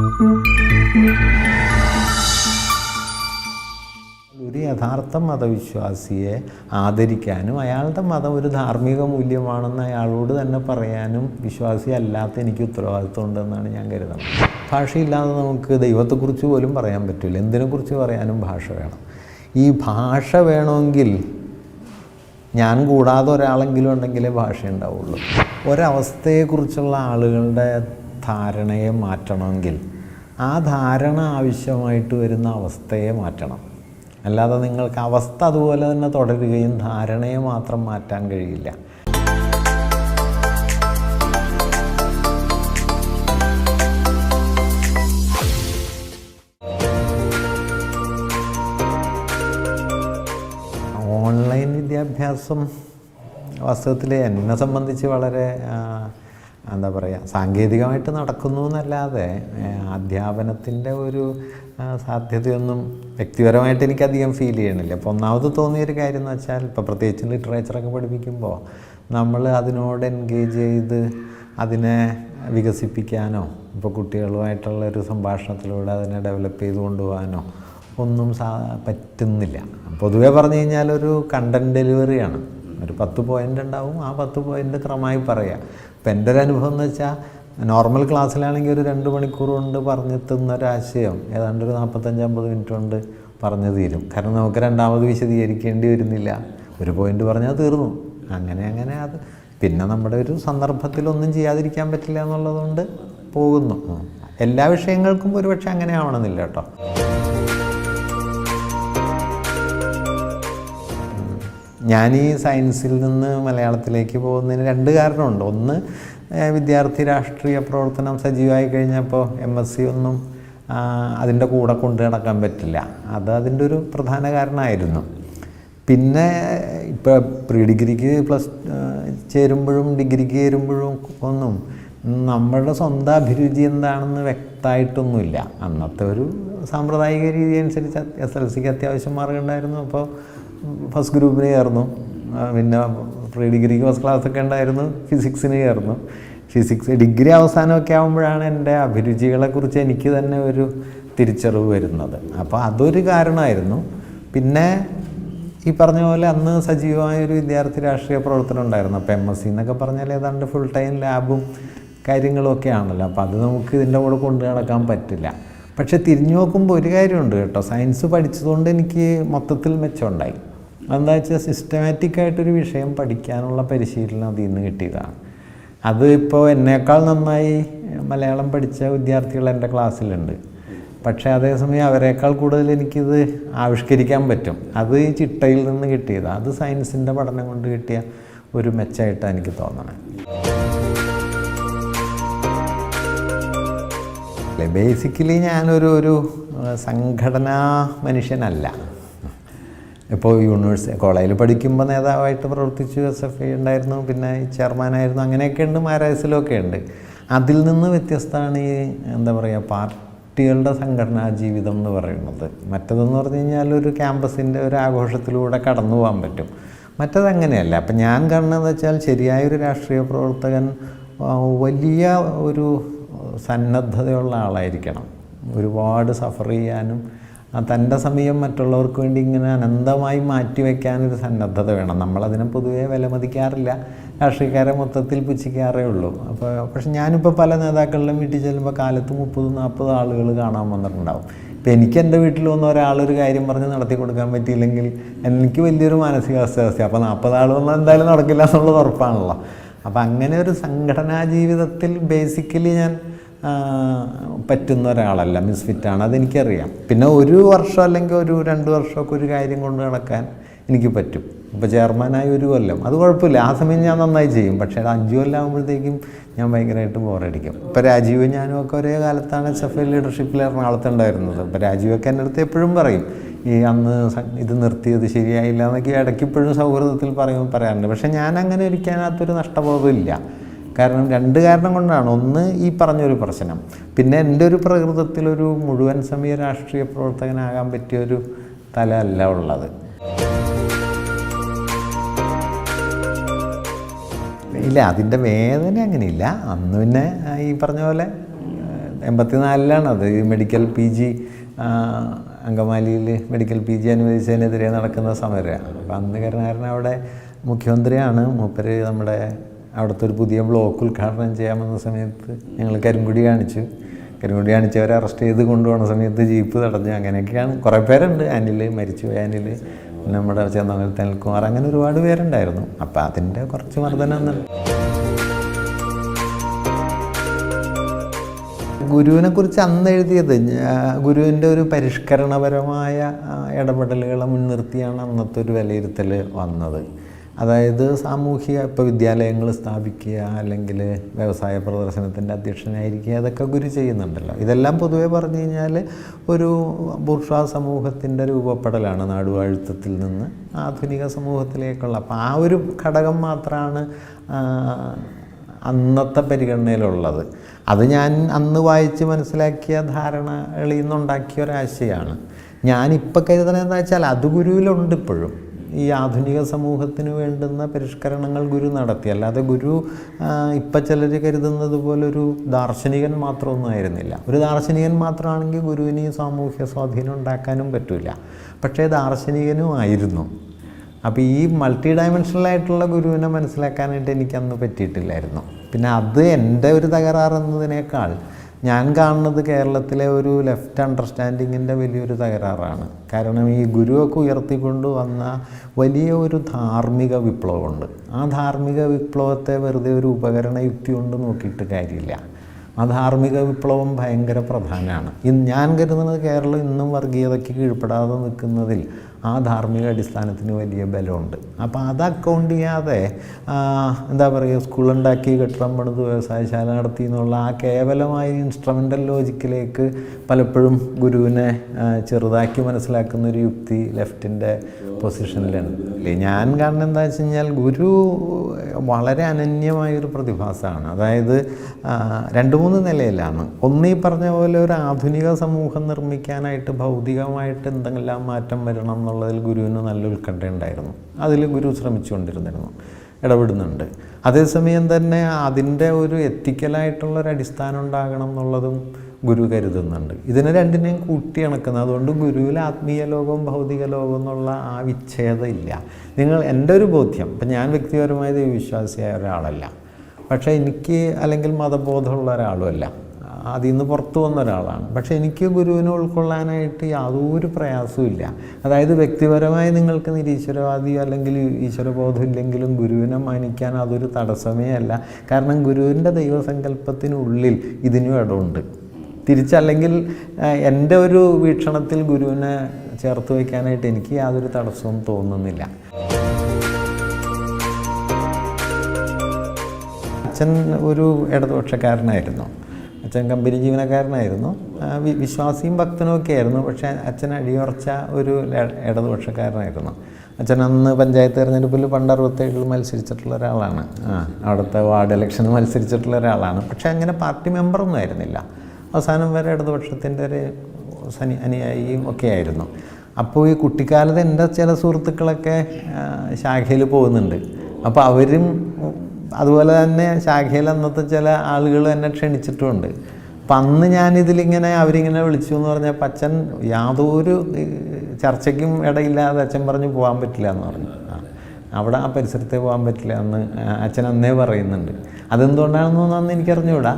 ഒരു യഥാർത്ഥ മതവിശ്വാസിയെ ആദരിക്കാനും അയാളുടെ മതം ഒരു ധാർമ്മിക മൂല്യമാണെന്ന് അയാളോട് തന്നെ പറയാനും വിശ്വാസി അല്ലാത്ത എനിക്ക് ഉത്തരവാദിത്വം ഉണ്ടെന്നാണ് ഞാൻ കരുതുന്നത്. ഭാഷയില്ലാതെ നമുക്ക് ദൈവത്തെക്കുറിച്ച് പോലും പറയാൻ പറ്റില്ല. എന്തിനെക്കുറിച്ച് പറയാനും ഭാഷ വേണം. ഈ ഭാഷ വേണമെങ്കിൽ ഞാൻ കൂടാതെ ഒരാളെങ്കിലും ഉണ്ടെങ്കിലേ ഭാഷ ഉണ്ടാവുള്ളൂ ഒരവസ്ഥയെക്കുറിച്ചുള്ള ആളുകളുടെ ധാരണയെ മാറ്റണമെങ്കിൽ ആ ധാരണ ആവശ്യമായിട്ട് വരുന്ന അവസ്ഥയെ മാറ്റണം. അല്ലാതെ നിങ്ങൾക്ക് അവസ്ഥ അതുപോലെ തന്നെ തുടരുകയും ധാരണയെ മാത്രം മാറ്റാൻ കഴിയില്ല. ഓൺലൈൻ വിദ്യാഭ്യാസം വാസ്തവത്തിൽ എന്നെ സംബന്ധിച്ച് വളരെ എന്താ പറയുക സാങ്കേതികമായിട്ട് നടക്കുന്നു എന്നല്ലാതെ അധ്യാപനത്തിന്റെ ഒരു സാധ്യതയൊന്നും വ്യക്തിപരമായിട്ട് എനിക്കധികം ഫീൽ ചെയ്യണില്ല. അപ്പോൾ ഒന്നാമത് തോന്നിയൊരു കാര്യം എന്ന് വെച്ചാൽ ഇപ്പോൾ പ്രത്യേകിച്ച് ലിറ്ററേച്ചറൊക്കെ പഠിപ്പിക്കുമ്പോൾ നമ്മൾ അതിനോട് എൻഗേജ് ചെയ്ത് അതിനെ വികസിപ്പിക്കാനോ ഇപ്പോൾ കുട്ടികളുമായിട്ടുള്ള ഒരു സംഭാഷണത്തിലൂടെ അതിനെ ഡെവലപ്പ് ചെയ്ത് കൊണ്ടുപോകാനോ ഒന്നും സാ പറ്റുന്നില്ല. പൊതുവെ പറഞ്ഞു കഴിഞ്ഞാൽ ഒരു കണ്ടന്റ് ഡെലിവറിയാണ് ഒരു പത്ത് പോയിന്റ് ഉണ്ടാവും ആ പത്ത് പോയിന്റ് ക്രമമായി പറയാം. ഇപ്പം എന്റെ ഒരു അനുഭവം എന്ന് വെച്ചാൽ നോർമൽ ക്ലാസ്സിലാണെങ്കിൽ ഒരു രണ്ട് മണിക്കൂർ കൊണ്ട് പറഞ്ഞെത്തുന്ന ഒരാശയം ഏതാണ്ട് ഒരു നാൽപ്പത്തഞ്ച് അമ്പത് മിനിറ്റ് കൊണ്ട് പറഞ്ഞു തീരും. കാരണം നമുക്ക് രണ്ടാമത് വിശദീകരിക്കേണ്ടി വരുന്നില്ല. ഒരു പോയിന്റ് പറഞ്ഞാൽ തീർന്നു. അങ്ങനെ അങ്ങനെ അത് പിന്നെ നമ്മുടെ ഒരു സന്ദർഭത്തിലൊന്നും ചെയ്യാതിരിക്കാൻ പറ്റില്ല എന്നുള്ളതുകൊണ്ട് പോകുന്നു. എല്ലാ വിഷയങ്ങൾക്കും ഒരുപക്ഷെ അങ്ങനെ ആവണമെന്നില്ല കേട്ടോ. ഞാൻ ഈ സയൻസിൽ നിന്ന് മലയാളത്തിലേക്ക് പോകുന്നതിന് രണ്ട് കാരണമുണ്ട്. ഒന്ന് വിദ്യാർത്ഥി രാഷ്ട്രീയ പ്രവർത്തനം സജീവമായി കഴിഞ്ഞപ്പോൾ എം എസ് സി ഒന്നും അതിന്റെ കൂടെ കൊണ്ടു നടക്കാൻ പറ്റില്ല. അത് അതിന്റെ ഒരു പ്രധാന കാരണമായിരുന്നു. പിന്നെ ഇപ്പോൾ പ്രീ ഡിഗ്രിക്ക് പ്ലസ് ചേരുമ്പോഴും ഡിഗ്രിക്ക് ചേരുമ്പോഴും ഒന്നും നമ്മളുടെ സ്വന്തം അഭിരുചി എന്താണെന്ന് വ്യക്തമായിട്ടൊന്നുമില്ല. അന്നത്തെ ഒരു സാമ്പ്രദായിക രീതി അനുസരിച്ച് എസ് എൽ സിക്ക് അത്യാവശ്യം മാർക്ക് ഉണ്ടായിരുന്നു അപ്പോൾ ഫസ്റ്റ് ഗ്രൂപ്പിന് ചേർന്നു. പിന്നെ പ്രീ ഡിഗ്രിക്ക് ഫസ്റ്റ് ക്ലാസ്സൊക്കെ ഉണ്ടായിരുന്നു ഫിസിക്സിന് ഫിസിക്സ് ഡിഗ്രി അവസാനമൊക്കെ ആകുമ്പോഴാണ് എന്റെ അഭിരുചികളെക്കുറിച്ച് എനിക്ക് തന്നെ ഒരു തിരിച്ചറിവ് വരുന്നത്. അപ്പോൾ അതൊരു കാരണമായിരുന്നു. പിന്നെ ഈ പറഞ്ഞ പോലെ അന്ന് സജീവമായ ഒരു വിദ്യാർത്ഥി രാഷ്ട്രീയ പ്രവർത്തനം ഉണ്ടായിരുന്നു. അപ്പോൾ എം എസ് സി എന്നൊക്കെ പറഞ്ഞാൽ ഏതാണ്ട് ഫുൾ ടൈം ലാബും കാര്യങ്ങളൊക്കെ ആണല്ലോ. അപ്പോൾ അത് നമുക്ക് ഇതിന്റെ കൂടെ കൊണ്ടു നടക്കാൻ പറ്റില്ല. പക്ഷെ തിരിഞ്ഞു നോക്കുമ്പോൾ ഒരു കാര്യമുണ്ട് കേട്ടോ. സയൻസ് പഠിച്ചതുകൊണ്ട് എനിക്ക് മൊത്തത്തിൽ മെച്ചമുണ്ടായി എന്താ വെച്ചാൽ സിസ്റ്റമാറ്റിക് ആയിട്ടൊരു വിഷയം പഠിക്കാനുള്ള പരിശീലനം അതിൽ നിന്ന് കിട്ടിയതാണ്. അത് ഇപ്പോൾ എന്നേക്കാൾ നന്നായി മലയാളം പഠിച്ച വിദ്യാർത്ഥികൾ എന്റെ ക്ലാസ്സിലുണ്ട്. പക്ഷേ അതേസമയം അവരെക്കാൾ കൂടുതൽ എനിക്കിത് ആവിഷ്കരിക്കാൻ പറ്റും. അത് ഈ ചിട്ടയിൽ നിന്ന് കിട്ടിയതാണ് അത് സയൻസിന്റെ പഠനം കൊണ്ട് കിട്ടിയ ഒരു മെച്ചമായിട്ടാണ് എനിക്ക് തോന്നണത് ബേസിക്കലി ഞാനൊരു ഒരു സംഘടനാ മനുഷ്യനല്ല. ഇപ്പോൾ യൂണിവേഴ്സിറ്റി കോളേജിൽ പഠിക്കുമ്പോൾ നേതാവായിട്ട് പ്രവർത്തിച്ചു എസ് എഫ് ഐ ഉണ്ടായിരുന്നു. പിന്നെ ചെയർമാനായിരുന്നു അങ്ങനെയൊക്കെ ഉണ്ട് മാരായസിലൊക്കെ ഉണ്ട്. അതിൽ നിന്ന് വ്യത്യസ്തമാണ് ഈ എന്താ പറയുക പാർട്ടികളുടെ സംഘടനാ ജീവിതം എന്ന് പറയുന്നത്. മറ്റതെന്ന് പറഞ്ഞു കഴിഞ്ഞാൽ ഒരു ക്യാമ്പസിന്റെ ഒരു ആഘോഷത്തിലൂടെ കടന്നു പോകാൻ പറ്റും. മറ്റത് അങ്ങനെയല്ല. അപ്പം ഞാൻ കാണുന്നതെന്ന് വെച്ചാൽ ശരിയായൊരു രാഷ്ട്രീയ പ്രവർത്തകൻ വലിയ ഒരു സന്നദ്ധതയുള്ള ആളായിരിക്കണം. ഒരുപാട് സഫർ ചെയ്യാനും ആ തന്റെ സമയം മറ്റുള്ളവർക്ക് വേണ്ടി ഇങ്ങനെ അനന്തമായി മാറ്റിവെക്കാനൊരു സന്നദ്ധത വേണം. നമ്മളതിനെ പൊതുവേ വിലമതിക്കാറില്ല. രാഷ്ട്രീയക്കാരെ മൊത്തത്തിൽ പുച്ഛിക്കാറേ ഉള്ളൂ. അപ്പോൾ പക്ഷെ ഞാനിപ്പോൾ പല നേതാക്കളുടെ വീട്ടിൽ ചെല്ലുമ്പോൾ കാലത്ത് മുപ്പത് നാൽപ്പത് ആളുകൾ കാണാൻ വന്നിട്ടുണ്ടാവും. ഇപ്പം എനിക്ക് എന്റെ വീട്ടിൽ വന്ന ഒരാളൊരു കാര്യം പറഞ്ഞ് നടത്തി കൊടുക്കാൻ പറ്റിയില്ലെങ്കിൽ എനിക്ക് വലിയൊരു മാനസികാവസ്ഥ അപ്പോൾ നാൽപ്പത് ആൾ വന്നാൽ എന്തായാലും നടക്കില്ല എന്നുള്ളത് ഉറപ്പാണല്ലോ. അപ്പം അങ്ങനെ ഒരു സംഘടനാ ജീവിതത്തിൽ ബേസിക്കലി ഞാൻ പറ്റുന്ന ഒരാളല്ല. മിസ്ഫിറ്റാണ് അതെനിക്കറിയാം. പിന്നെ ഒരു വർഷം അല്ലെങ്കിൽ ഒരു രണ്ട് വർഷമൊക്കെ ഒരു കാര്യം കൊണ്ട് നടക്കാൻ എനിക്ക് പറ്റും. ഇപ്പോൾ ചെയർമാനായി ഒരു കൊല്ലം. അത് കുഴപ്പമില്ല. ആ സമയം ഞാൻ നന്നായി ചെയ്യും. പക്ഷേ അത് അഞ്ച് കൊല്ലം ആകുമ്പോഴത്തേക്കും ഞാൻ ഭയങ്കരമായിട്ട് ബോറടിക്കും. ഇപ്പോൾ രാജീവ് ഞാനും ഒക്കെ ഒരേ കാലത്താണ് എസ് എഫ് ഐ ലീഡർഷിപ്പിൽ എറണാകുളത്ത് ഉണ്ടായിരുന്നത്. അപ്പോൾ രാജീവൊക്കെ എന്റെ അടുത്ത് എപ്പോഴും പറയും ഈ അന്ന് ഇത് നിർത്തിയത് ശരിയായില്ല എന്നൊക്കെ ഇടയ്ക്ക് ഇപ്പോഴും സൗഹൃദത്തിൽ പറയും പറയാറുണ്ട്. പക്ഷേ ഞാൻ അങ്ങനെ ഒരിക്കാനകത്തൊരു നഷ്ടബോധമില്ല. കാരണം രണ്ട് കാരണം കൊണ്ടാണ്. ഒന്ന് ഈ പറഞ്ഞൊരു പ്രശ്നം. പിന്നെ എന്റെ ഒരു പ്രകൃതത്തിലൊരു മുഴുവൻ സമയ രാഷ്ട്രീയ പ്രവർത്തകനാകാൻ പറ്റിയൊരു തല അല്ല ഉള്ളത്. ഇല്ല അതിന്റെ വേദന അങ്ങനെയില്ല. അന്ന് പിന്നെ ഈ പറഞ്ഞ പോലെ എൺപത്തിനാലിലാണ് അത് മെഡിക്കൽ പി ജി അങ്കമാലിയിൽ മെഡിക്കൽ പി ജി അനുവദിച്ചതിനെതിരെ നടക്കുന്ന സമരമാണ് അപ്പം അന്ന് കരുണാകരൻ അവിടെ മുഖ്യമന്ത്രിയാണ്. മൂപ്പര് നമ്മുടെ അവിടുത്തെ ഒരു പുതിയ ബ്ലോക്ക് ഉദ്ഘാടനം ചെയ്യാമെന്ന സമയത്ത് ഞങ്ങൾ കരിങ്കുടി കാണിച്ചു. കരിങ്കുടി കാണിച്ചവരെ അറസ്റ്റ് ചെയ്ത് കൊണ്ടുപോകുന്ന സമയത്ത് ജീപ്പ് തടഞ്ഞു. അങ്ങനെയൊക്കെയാണ്. കുറേ പേരുണ്ട്. അനിൽ മരിച്ചു അനിൽ നമ്മുടെ ചെന്നമംഗലത്ത് അനിൽകുമാർ. അങ്ങനെ ഒരുപാട് പേരുണ്ടായിരുന്നു. അപ്പോൾ അതിന്റെ കുറച്ച് മർദ്ദനം ഗുരുവിനെ കുറിച്ച് അന്ന് എഴുതിയത് ഗുരുവിന്റെ ഒരു പരിഷ്കരണപരമായ ഇടപെടലുകളെ മുൻനിർത്തിയാണ് അന്നത്തെ ഒരു വിലയിരുത്തൽ വന്നത്. അതായത് സാമൂഹിക ഇപ്പോൾ വിദ്യാലയങ്ങൾ സ്ഥാപിക്കുക അല്ലെങ്കിൽ വ്യവസായ പ്രദർശനത്തിന്റെ അധ്യക്ഷനായിരിക്കുക അതൊക്കെ ഗുരു ചെയ്യുന്നുണ്ടല്ലോ. ഇതെല്ലാം പൊതുവെ പറഞ്ഞു കഴിഞ്ഞാൽ ഒരു ബുർഷാ സമൂഹത്തിന്റെ രൂപപ്പെടലാണ് നാടുവാഴുത്തത്തിൽ നിന്ന്. ആധുനിക സമൂഹത്തിലേക്കുള്ള അപ്പോൾ ആ ഒരു ഘടകം മാത്രമാണ് അന്നത്തെ പരിഗണനയിലുള്ളത്. അത് ഞാൻ അന്ന് വായിച്ച് മനസ്സിലാക്കിയ ധാരണകളിൽ നിന്നുണ്ടാക്കിയ ഒരാശയമാണ് ഞാനിപ്പോൾ കരുതണതെന്ന് വെച്ചാൽ അത് ഗുരുവിലുണ്ട് ഇപ്പോഴും. ഈ ആധുനിക സമൂഹത്തിന് വേണ്ടുന്ന പരിഷ്കരണങ്ങൾ ഗുരു നടത്തി. അല്ലാതെ ഗുരു ഇപ്പം ചിലർ കരുതുന്നത് പോലെ ഒരു ദാർശനികൻ മാത്രമൊന്നും ആയിരുന്നില്ല. ഒരു ദാർശനികൻ മാത്രമാണെങ്കിൽ ഗുരുവിന് ഈ സാമൂഹ്യ സ്വാധീനം ഉണ്ടാക്കാനും പറ്റില്ല പക്ഷേ ദാർശനികനും ആയിരുന്നു. അപ്പോൾ ഈ മൾട്ടി ഡയമെൻഷണലായിട്ടുള്ള ഗുരുവിനെ മനസ്സിലാക്കാനായിട്ട് എനിക്കന്ന് പറ്റിയിട്ടില്ലായിരുന്നു. പിന്നെ അത് എന്റെ ഒരു തകരാറെന്നതിനേക്കാൾ ഞാൻ കാണുന്നത് കേരളത്തിലെ ഒരു ലെഫ്റ്റ് അണ്ടർസ്റ്റാൻഡിങ്ങിന്റെ വലിയൊരു തകരാറാണ്. കാരണം ഈ ഗുരുവൊക്കെ ഉയർത്തിക്കൊണ്ട് വന്ന വലിയ ഒരു ധാർമ്മിക വിപ്ലവമുണ്ട്. ആ ധാർമ്മിക വിപ്ലവത്തെ വെറുതെ ഒരു ഉപകരണ യുക്തി കൊണ്ട് നോക്കിയിട്ട് കാര്യമില്ല. ആ ധാർമ്മിക വിപ്ലവം ഭയങ്കര പ്രധാനമാണ്. ഞാൻ കരുതുന്നത് കേരളം ഇന്നും വർഗീയതയ്ക്ക് കീഴ്പ്പെടാതെ നിൽക്കുന്നതിൽ ആ ധാർമ്മിക അടിസ്ഥാനത്തിന് വലിയ ബലമുണ്ട്. അപ്പോൾ അത് അക്കൗണ്ട് ചെയ്യാതെ എന്താ പറയുക സ്കൂളുണ്ടാക്കി കെട്ടിടം പണിത് വ്യവസായശാല നടത്തി എന്നുള്ള ആ കേവലമായ ഇൻസ്ട്രുമെന്റൽ ലോജിക്കിലേക്ക് പലപ്പോഴും ഗുരുവിനെ ചെറുതാക്കി മനസ്സിലാക്കുന്ന ഒരു യുക്തി ലെഫ്റ്റിന്റെ പൊസിഷനിലാണ് ഞാൻ കാരണം എന്താ വെച്ച് കഴിഞ്ഞാൽ ഗുരു വളരെ അനന്യമായ ഒരു പ്രതിഭാസമാണ്. അതായത് രണ്ട് മൂന്ന് നിലയിലാണ്. ഒന്ന് പറഞ്ഞ പോലെ ഒരു ആധുനിക സമൂഹം നിർമ്മിക്കാനായിട്ട് ഭൗതികമായിട്ട് എന്തെല്ലാം മാറ്റം വരണം എന്നുള്ളതിൽ ഗുരുവിന് നല്ല ഉത്കണ്ഠ ഉണ്ടായിരുന്നു. അതിൽ ഗുരു ശ്രമിച്ചുകൊണ്ടിരുന്നിരുന്നു ഇടപെടുന്നുണ്ട്. അതേസമയം തന്നെ അതിന്റെ ഒരു എത്തിക്കലായിട്ടുള്ളൊരു അടിസ്ഥാനം ഉണ്ടാകണം എന്നുള്ളതും ഗുരു കരുതുന്നുണ്ട്. ഇതിനെ രണ്ടിനെയും കൂട്ടിയിണക്കുന്നത് അതുകൊണ്ട് ഗുരുവിൽ ആത്മീയ ലോകവും ഭൗതിക ലോകവും എന്നുള്ള ആ വിച്ഛേദമില്ല. നിങ്ങൾ എന്റെ ഒരു ബോധ്യം ഇപ്പം ഞാൻ വ്യക്തിപരമായ ദൈവവിശ്വാസിയായ ഒരാളല്ല. പക്ഷേ എനിക്ക് അല്ലെങ്കിൽ മതബോധമുള്ള ഒരാളുമല്ല അതിൽ നിന്ന് പുറത്തു വന്ന ഒരാളാണ്. പക്ഷേ എനിക്ക് ഗുരുവിനെ ഉൾക്കൊള്ളാനായിട്ട് യാതൊരു പ്രയാസവും ഇല്ല. അതായത് വ്യക്തിപരമായി നിങ്ങൾക്ക് നിരീശ്വരവാദിയോ അല്ലെങ്കിൽ ഈശ്വരബോധം ഇല്ലെങ്കിലും ഗുരുവിനെ മാനിക്കാൻ അതൊരു തടസ്സമേ അല്ല. കാരണം ഗുരുവിന്റെ ദൈവസങ്കല്പത്തിനുള്ളിൽ ഇതിനും ഇടമുണ്ട്. തിരിച്ചല്ലെങ്കിൽ എന്റെ ഒരു വീക്ഷണത്തിൽ ഗുരുവിനെ ചേർത്ത് വയ്ക്കാനായിട്ട് എനിക്ക് യാതൊരു തടസ്സവും തോന്നുന്നില്ല. അച്ഛൻ ഒരു ഇടതുപക്ഷക്കാരനായിരുന്നു. അച്ഛൻ കമ്പനി ജീവനക്കാരനായിരുന്നു. വിശ്വാസിയും ഭക്തനും ഒക്കെ ആയിരുന്നു. പക്ഷേ അച്ഛൻ അടിയുറച്ച ഒരു ഇടതുപക്ഷക്കാരനായിരുന്നു. അച്ഛൻ അന്ന് പഞ്ചായത്ത് തെരഞ്ഞെടുപ്പിൽ പണ്ട് അറുപത്തേഴിൽ മത്സരിച്ചിട്ടുള്ള ഒരാളാണ്. ആ അവിടുത്തെ വാർഡ് ഇലക്ഷന് മത്സരിച്ചിട്ടുള്ള ഒരാളാണ്. പക്ഷേ അങ്ങനെ പാർട്ടി മെമ്പറൊന്നും ആയിരുന്നില്ല. അവസാനം വരെ ഇടതുപക്ഷത്തിന്റെ ഒരു സനി അനുയായിയും ഒക്കെ ആയിരുന്നു. അപ്പോൾ ഈ കുട്ടിക്കാലത്ത് എന്റെ ചില സുഹൃത്തുക്കളൊക്കെ ശാഖയിൽ പോകുന്നുണ്ട്. അപ്പോൾ അവരും അതുപോലെ തന്നെ ശാഖയിൽ അന്നത്തെ ചില ആളുകൾ എന്നെ ക്ഷണിച്ചിട്ടുമുണ്ട്. അപ്പം അന്ന് ഞാനിതിലിങ്ങനെ അവരിങ്ങനെ വിളിച്ചു എന്ന് പറഞ്ഞാൽ അച്ഛൻ യാതൊരു ചർച്ചയ്ക്കും ഇടയില്ലാതെ അച്ഛൻ പറഞ്ഞു പോകാൻ പറ്റില്ല എന്ന് പറഞ്ഞു. അവിടെ ആ പരിസരത്തെ പോകാൻ പറ്റില്ല എന്ന് അച്ഛൻ അന്നേ പറയുന്നുണ്ട്. അതെന്തുകൊണ്ടാണെന്നൊന്നും അന്ന് എനിക്കറിഞ്ഞുകൂടാ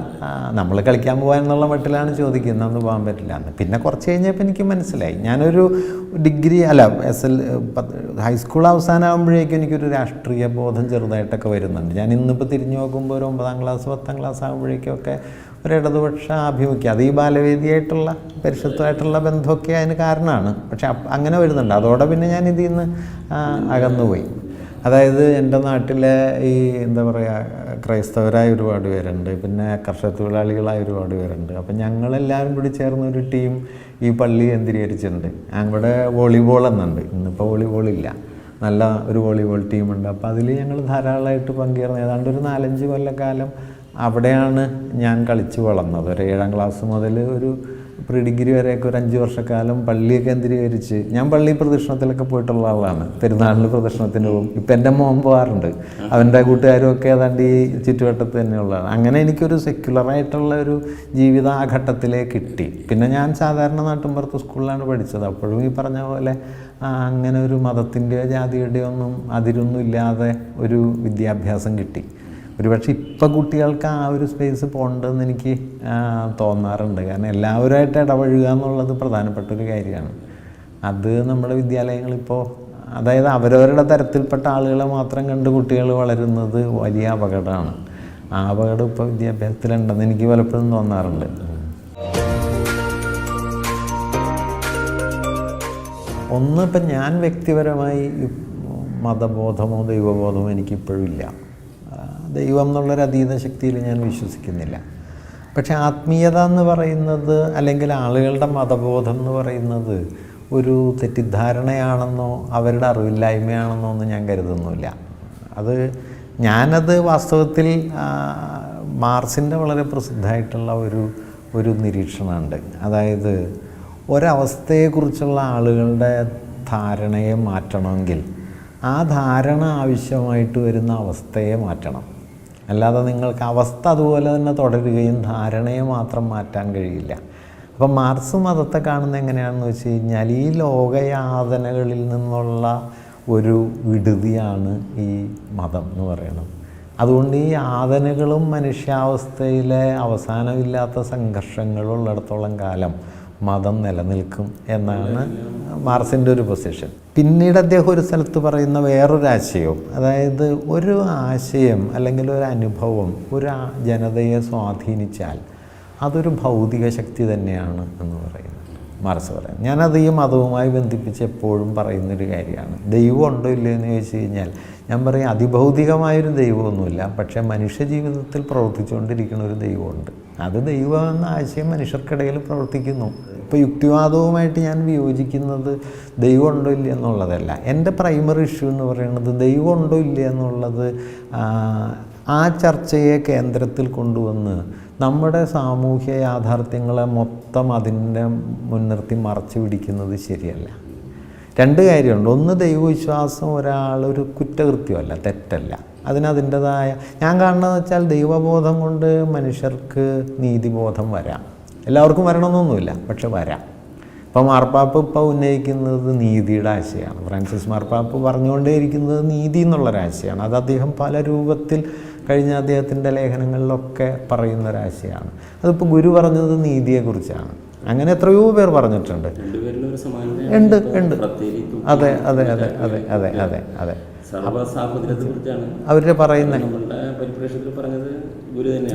നമ്മൾ കളിക്കാൻ പോകാൻ എന്നുള്ള മട്ടിലാണ് ചോദിക്കുന്നത്. അന്ന് പോകാൻ പറ്റില്ല എന്ന്. പിന്നെ കുറച്ച് കഴിഞ്ഞപ്പോൾ എനിക്ക് മനസ്സിലായി. ഞാനൊരു ഡിഗ്രി അല്ല എസ് എൽ ഹൈസ്കൂൾ അവസാനമാകുമ്പോഴേക്കും എനിക്കൊരു രാഷ്ട്രീയ ബോധം ചെറുതായിട്ടൊക്കെ വരുന്നുണ്ട്. ഞാൻ ഇന്നിപ്പോൾ തിരിഞ്ഞു നോക്കുമ്പോൾ ഒരു ഒമ്പതാം ക്ലാസ് പത്താം ക്ലാസ് ആകുമ്പോഴേക്കൊക്കെ ഒരു ഇടതുപക്ഷ ആഭിമുഖ്യം. അത് ഈ ബാലവേദിയായിട്ടുള്ള പരിഷത്തുമായിട്ടുള്ള ബന്ധമൊക്കെ അതിന് കാരണമാണ്. പക്ഷെ അങ്ങനെ വരുന്നുണ്ട്. അതോടെ പിന്നെ ഞാൻ ഇതിൽ നിന്ന് അകന്നുപോയി. അതായത് എന്റെ നാട്ടിലെ ഈ എന്താ പറയുക ക്രൈസ്തവരായ ഒരുപാട് പേരുണ്ട്. പിന്നെ കർഷക തൊഴിലാളികളായ ഒരുപാട് പേരുണ്ട്. അപ്പം ഞങ്ങളെല്ലാവരും കൂടി ചേർന്ന ഒരു ടീം ഈ പള്ളി കേന്ദ്രീകരിച്ചിട്ടുണ്ട്. അവിടെ വോളിബോൾ എന്നുണ്ട്. ഇന്നിപ്പോൾ വോളിബോൾ ഇല്ല. നല്ല ഒരു വോളിബോൾ ടീമുണ്ട് അപ്പോൾ അതിൽ ഞങ്ങൾ ധാരാളമായിട്ട് പങ്കേറുന്നത് ഏതാണ്ട് ഒരു നാലഞ്ച് കൊല്ലക്കാലം അവിടെയാണ് ഞാൻ കളിച്ച് വളർന്നത്. ഒരു ഏഴാം ക്ലാസ് മുതൽ ഒരു പ്രീ ഡിഗ്രി വരെയൊക്കെ ഒരു അഞ്ച് വർഷക്കാലം പള്ളി കേന്ദ്രീകരിച്ച് ഞാൻ പള്ളി പ്രദക്ഷിണത്തിലൊക്കെ പോയിട്ടുള്ള ആളാണ്. പെരുന്നാളിന് പ്രദക്ഷിണത്തിന് പോകും. ഇപ്പം എന്റെ മോൻ പോകാറുണ്ട് അവന്റെ കൂട്ടുകാരും ഒക്കെ ഏതാണ്ട് ഈ ചുറ്റുവട്ടത്ത് തന്നെയുള്ളതാണ്. അങ്ങനെ എനിക്കൊരു സെക്യുലറായിട്ടുള്ള ഒരു ജീവിത ആ ഘട്ടത്തിലേക്ക് കിട്ടി. പിന്നെ ഞാൻ സാധാരണ നാട്ടുമ്പുറത്ത് സ്കൂളിലാണ് പഠിച്ചത്. അപ്പോഴും ഈ പറഞ്ഞ പോലെ അങ്ങനെ ഒരു മതത്തിന്റെയോ ജാതിയുടെയോ ഒന്നും അതിരൊന്നും ഇല്ലാതെ ഒരു വിദ്യാഭ്യാസം കിട്ടി. ഒരുപക്ഷെ ഇപ്പം കുട്ടികൾക്ക് ആ ഒരു സ്പേസ് പോകണ്ടെന്ന് എനിക്ക് തോന്നാറുണ്ട്. കാരണം എല്ലാവരുമായിട്ട് ഇടപഴകുക എന്നുള്ളത് പ്രധാനപ്പെട്ട ഒരു കാര്യമാണ്. അത് നമ്മുടെ വിദ്യാലയങ്ങളിപ്പോൾ അതായത് അവരവരുടെ തരത്തിൽപ്പെട്ട ആളുകളെ മാത്രം കണ്ട് കുട്ടികൾ വളരുന്നത് വലിയ അപകടമാണ്. ആ അപകടം ഇപ്പോൾ വിദ്യാഭ്യാസത്തിലുണ്ടെന്ന് എനിക്ക് പലപ്പോഴും തോന്നാറുണ്ട്. ഒന്ന് ഇപ്പം ഞാൻ വ്യക്തിപരമായി മതബോധമോ ദൈവബോധമോ എനിക്കിപ്പോഴും ഇല്ല. ദൈവം എന്നുള്ളൊരു അതീത ശക്തിയിൽ ഞാൻ വിശ്വസിക്കുന്നില്ല. പക്ഷേ ആത്മീയത എന്ന് പറയുന്നത് അല്ലെങ്കിൽ ആളുകളുടെ മതബോധം എന്ന് പറയുന്നത് ഒരു തെറ്റിദ്ധാരണയാണെന്നോ അവരുടെ അറിവില്ലായ്മയാണെന്നോ ഒന്നും ഞാൻ കരുതുന്നില്ല അത് ഞാനത് വാസ്തവത്തിൽ മാർസിന്റെ വളരെ പ്രസിദ്ധമായിട്ടുള്ള ഒരു ഒരു നിരീക്ഷണമുണ്ട്. അതായത് ഒരവസ്ഥയെക്കുറിച്ചുള്ള ആളുകളുടെ ധാരണയെ മാറ്റണമെങ്കിൽ ആ ധാരണ ആവശ്യമായിട്ട് വരുന്ന അവസ്ഥയെ മാറ്റണം. അല്ലാതെ നിങ്ങൾക്ക് അവസ്ഥ അതുപോലെ തന്നെ തുടരുകയും ധാരണയെ മാത്രം മാറ്റാൻ കഴിയില്ല. അപ്പം മാർക്സ് മതത്തെ കാണുന്നത് എങ്ങനെയാണെന്ന് വെച്ച് കഴിഞ്ഞാൽ ഈ ലോകയാതനകളിൽ നിന്നുള്ള ഒരു വിടുതിയാണ് ഈ മതം എന്ന് പറയുന്നത്. അതുകൊണ്ട് ഈ യാതനകളും മനുഷ്യാവസ്ഥയിലെ അവസാനമില്ലാത്ത സംഘർഷങ്ങളും ഉള്ളിടത്തോളം കാലം മതം നിലനിൽക്കും എന്നാണ് മാർസിന്റെ ഒരു പൊസിഷൻ. പിന്നീട് അദ്ദേഹം ഒരു സ്ഥലത്ത് പറയുന്ന വേറൊരു ആശയവും അതായത് ഒരു ആശയം അല്ലെങ്കിൽ ഒരു അനുഭവം ഒരു ജനതയെ സ്വാധീനിച്ചാൽ അതൊരു ഭൗതിക ശക്തി തന്നെയാണ് എന്ന് പറയുന്നത്. മാർസ് പറയാം ഞാനത് ഈ മതവുമായി ബന്ധിപ്പിച്ച് എപ്പോഴും പറയുന്നൊരു കാര്യമാണ്. ദൈവം ഉണ്ടോ ഇല്ലയോ എന്ന് ചോദിച്ചു കഴിഞ്ഞാൽ ഞാൻ പറയും അതിഭൗതികമായൊരു ദൈവമൊന്നുമില്ല പക്ഷേ മനുഷ്യ ജീവിതത്തിൽ പ്രവർത്തിച്ചുകൊണ്ടിരിക്കുന്ന ഒരു ദൈവമുണ്ട്. അത് ദൈവം എന്ന ആശയം മനുഷ്യർക്കിടയിൽ പ്രവർത്തിക്കുന്നു. ഇപ്പോൾ യുക്തിവാദവുമായിട്ട് ഞാൻ വിയോജിക്കുന്നത് ദൈവം ഉണ്ടോ ഇല്ല എന്നുള്ളതല്ല. എന്റെ പ്രൈമറി ഇഷ്യൂ എന്ന് പറയുന്നത് ദൈവം ഉണ്ടോ ഇല്ല എന്നുള്ളത് ആ, ചർച്ചയെ കേന്ദ്രത്തിൽ കൊണ്ടുവന്ന് നമ്മുടെ സാമൂഹ്യ യാഥാർത്ഥ്യങ്ങളെ മൊത്തം അതിന്റെ മുൻനിർത്തി മറച്ചു പിടിക്കുന്നത് ശരിയല്ല. രണ്ട് കാര്യമുണ്ട്. ഒന്ന് ദൈവവിശ്വാസം ഒരാളൊരു കുറ്റകൃത്യമല്ല തെറ്റല്ല. അതിനതിന്റെതായ ഞാൻ കാണുന്നതെന്ന് വെച്ചാൽ ദൈവബോധം കൊണ്ട് മനുഷ്യർക്ക് നീതിബോധം വരാം. എല്ലാവർക്കും വരണമെന്നൊന്നുമില്ല പക്ഷെ വരാം. ഇപ്പോൾ മാർപ്പാപ്പ് ഇപ്പോൾ ഉന്നയിക്കുന്നത് നീതിയുടെ ആശയമാണ് ഫ്രാൻസിസ് മാർപ്പാപ്പ് പറഞ്ഞുകൊണ്ടേയിരിക്കുന്നത് നീതി എന്നുള്ളൊരാശയമാണ് അത് അദ്ദേഹം പല രൂപത്തിൽ കഴിഞ്ഞ അദ്ദേഹത്തിന്റെ ലേഖനങ്ങളിലൊക്കെ പറയുന്ന ഒരാശയമാണ് അതിപ്പോൾ ഗുരു പറഞ്ഞത് നീതിയെക്കുറിച്ചാണ്. അങ്ങനെ എത്രയോ പേർ പറഞ്ഞിട്ടുണ്ട്. ഉണ്ട് ഉണ്ട്. അതെ അതെ അതെ അതെ അതെ അതെ അതെ. അവർ പറയുന്ന.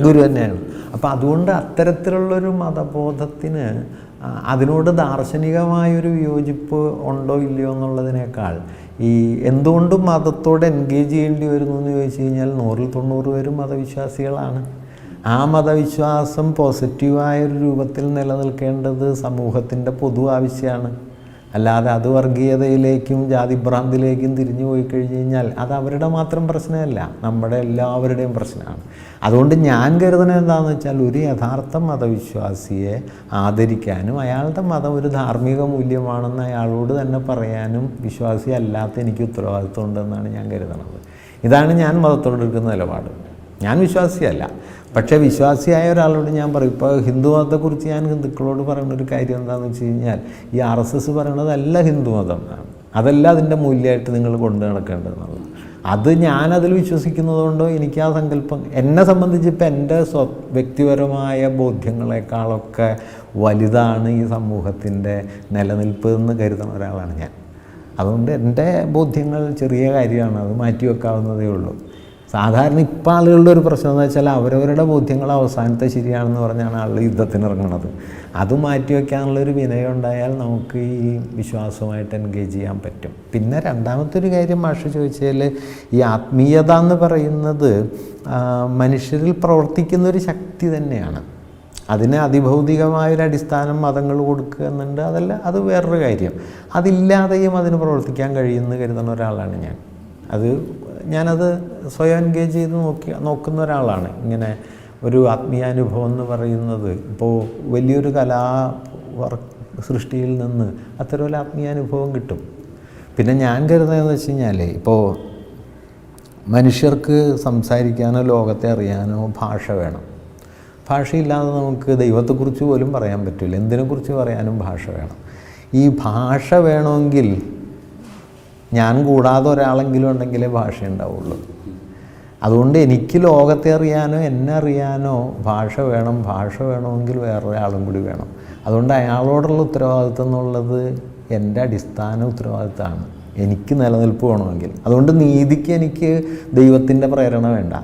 ഗുരു തന്നെയാണ്. അപ്പോൾ അതുകൊണ്ട് അത്തരത്തിലുള്ളൊരു മതബോധത്തിന് അതിനോട് ദാർശനികമായൊരു വിയോജിപ്പ് ഉണ്ടോ ഇല്ലയോ എന്നുള്ളതിനേക്കാൾ ഈ എന്തുകൊണ്ടും മതത്തോട് എൻഗേജ് ചെയ്യേണ്ടി വരുന്നു എന്ന് ചോദിച്ചു കഴിഞ്ഞാൽ നൂറിൽ തൊണ്ണൂറ് പേരും മതവിശ്വാസികളാണ്. ആ മതവിശ്വാസം പോസിറ്റീവായൊരു രൂപത്തിൽ നിലനിൽക്കേണ്ടത് സമൂഹത്തിന്റെ പൊതു ആവശ്യമാണ്. അല്ലാതെ അത് വർഗീയതയിലേക്കും ജാതിഭ്രാന്തിലേക്കും തിരിഞ്ഞു പോയി കഴിഞ്ഞ് കഴിഞ്ഞാൽ അത് അവരുടെ മാത്രം പ്രശ്നമല്ല നമ്മുടെ എല്ലാവരുടെയും പ്രശ്നമാണ്. അതുകൊണ്ട് ഞാൻ കരുതുന്നത് എന്താണെന്ന് വെച്ചാൽ ഒരു യഥാർത്ഥ മതവിശ്വാസിയെ ആദരിക്കാനും അയാളുടെ മതം ഒരു ധാർമ്മിക മൂല്യമാണെന്ന് അയാളോട് തന്നെ പറയാനും വിശ്വാസി അല്ലാത്ത എനിക്ക് ഉത്തരവാദിത്വം ഉണ്ടെന്നാണ് ഞാൻ കരുതുന്നത് ഇതാണ് ഞാൻ മതത്തോടെടുക്കുന്ന നിലപാട്. ഞാൻ വിശ്വാസിയല്ല. പക്ഷേ വിശ്വാസിയായ ഒരാളോട് ഞാൻ പറയും ഇപ്പോൾ ഹിന്ദുമതത്തെക്കുറിച്ച് ഞാൻ ഹിന്ദുക്കളോട് പറയുന്ന ഒരു കാര്യം എന്താണെന്ന് വെച്ച് കഴിഞ്ഞാൽ ഈ ആർ എസ് എസ് പറയണതല്ല ഹിന്ദുമതം. അതല്ല അതിന്റെ മൂല്യമായിട്ട് നിങ്ങൾ കൊണ്ടു നടക്കേണ്ടതെന്നുള്ളത്. അത് ഞാനതിൽ വിശ്വസിക്കുന്നതുകൊണ്ടോ എനിക്ക് ആ സങ്കല്പം എന്നെ സംബന്ധിച്ച് ഇപ്പം എന്റെ സ്വ വ്യക്തിപരമായ ബോധ്യങ്ങളെക്കാളൊക്കെ വലുതാണ് ഈ സമൂഹത്തിന്റെ നിലനിൽപ്പ് എന്ന് കരുതുന്ന ഒരാളാണ് ഞാൻ. അതുകൊണ്ട് എന്റെ ബോധ്യങ്ങൾ ചെറിയ കാര്യമാണ് അത് മാറ്റി വെക്കാവുന്നതേ ഉള്ളൂ. സാധാരണ ഇപ്പം ആളുകളുടെ ഒരു പ്രശ്നം എന്ന് വെച്ചാൽ അവരവരുടെ ബോധ്യങ്ങൾ അവസാനത്തെ ശരിയാണെന്ന് പറഞ്ഞാണ് ആളുകൾ യുദ്ധത്തിന് ഇറങ്ങുന്നത് അത് മാറ്റി വയ്ക്കാനുള്ളൊരു വിനയം ഉണ്ടായാൽ നമുക്ക് ഈ വിശ്വാസവുമായിട്ട് എൻഗേജ് ചെയ്യാൻ പറ്റും. പിന്നെ രണ്ടാമത്തെ ഒരു കാര്യം മാഷ് ചോദിച്ചാൽ ഈ ആത്മീയത എന്ന് പറയുന്നത് മനുഷ്യരിൽ പ്രവർത്തിക്കുന്ന ഒരു ശക്തി തന്നെയാണ്. അതിന് അതിഭൗതികമായൊരു അടിസ്ഥാനം മതങ്ങൾ കൊടുക്കുക എന്നുണ്ട് അതല്ല അത് വേറൊരു കാര്യം. അതില്ലാതെയും അതിന് പ്രവർത്തിക്കാൻ കഴിയുമെന്ന് കരുതുന്ന ഒരാളാണ് ഞാൻ. അത് ഞാനത് സ്വയം എൻഗേജ് ചെയ്ത് നോക്കി നോക്കുന്ന ഒരാളാണ്. ഇങ്ങനെ ഒരു ആത്മീയാനുഭവം എന്ന് പറയുന്നത്. ഇപ്പോൾ വലിയൊരു കലാ സൃഷ്ടിയിൽ നിന്ന് അത്തരം ഒരു ആത്മീയാനുഭവം കിട്ടും. പിന്നെ ഞാൻ കരുതുന്നതെന്ന് വെച്ച് കഴിഞ്ഞാൽ ഇപ്പോൾ മനുഷ്യർക്ക് സംസാരിക്കാനോ ലോകത്തെ അറിയാനോ ഭാഷ വേണം. ഭാഷയില്ലാതെ നമുക്ക് ദൈവത്തെക്കുറിച്ച് പോലും പറയാൻ പറ്റില്ല. എന്തിനെക്കുറിച്ച് പറയാനും ഭാഷ വേണം. ഈ ഭാഷ വേണമെങ്കിൽ ഞാൻ കൂടാതെ ഒരാളെങ്കിലും ഉണ്ടെങ്കിലേ ഭാഷ ഉണ്ടാവുള്ളൂ. അതുകൊണ്ട് എനിക്ക് ലോകത്തെ അറിയാനോ എന്നെ അറിയാനോ ഭാഷ വേണം ഭാഷ വേണമെങ്കിൽ വേറൊരാളും കൂടി വേണം. അതുകൊണ്ട് അയാളോടുള്ള ഉത്തരവാദിത്വം എന്നുള്ളത് എന്റെ അടിസ്ഥാന ഉത്തരവാദിത്തമാണ്. എനിക്ക് നിലനിൽപ്പ് വേണമെങ്കിൽ. അതുകൊണ്ട് നീതിക്ക് എനിക്ക് ദൈവത്തിന്റെ പ്രേരണ വേണ്ട.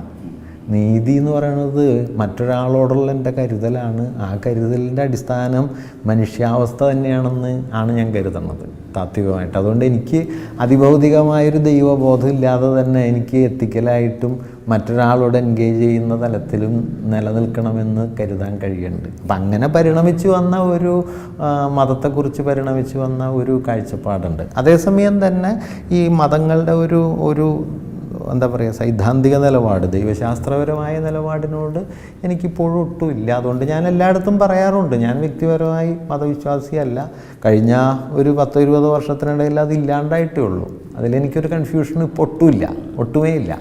നീതി എന്ന് പറയുന്നത് മറ്റൊരാളോടുള്ള എന്റെ കരുതലാണ്. ആ കരുതലിന്റെ അടിസ്ഥാനം മനുഷ്യാവസ്ഥ തന്നെയാണെന്ന് ആണ് ഞാൻ കരുതുന്നത് താത്വികമായിട്ട്. അതുകൊണ്ട് എനിക്ക് അതിഭൗതികമായൊരു ദൈവബോധം ഇല്ലാതെ തന്നെ എനിക്ക് എത്തിക്കലായിട്ടും മറ്റൊരാളോട് എൻഗേജ് ചെയ്യുന്ന തലത്തിലും നിലനിൽക്കണമെന്ന് കരുതാൻ കഴിയുന്നുണ്ട്. അപ്പം അങ്ങനെ പരിണമിച്ച് വന്ന ഒരു മതത്തെക്കുറിച്ച് പരിണമിച്ച് വന്ന ഒരു കാഴ്ചപ്പാടുണ്ട്. അതേസമയം തന്നെ ഈ മതങ്ങളുടെ ഒരു ഒരു എന്താ പറയുക സൈദ്ധാന്തിക നിലപാട് ദൈവശാസ്ത്രപരമായ നിലപാടിനോട് എനിക്കിപ്പോഴും ഒട്ടും ഇല്ല. അതുകൊണ്ട് ഞാൻ എല്ലായിടത്തും പറയാറുണ്ട്. ഞാൻ വ്യക്തിപരമായി മതവിശ്വാസിയല്ല. കഴിഞ്ഞ ഒരു പത്തോ ഇരുപതോ വർഷത്തിനിടയിൽ അത് ഇല്ലാണ്ടായിട്ടേ ഉള്ളൂ. അതിലെനിക്കൊരു കൺഫ്യൂഷൻ ഇപ്പോൾ ഒട്ടുമില്ല ഒട്ടുമേ ഇല്ല.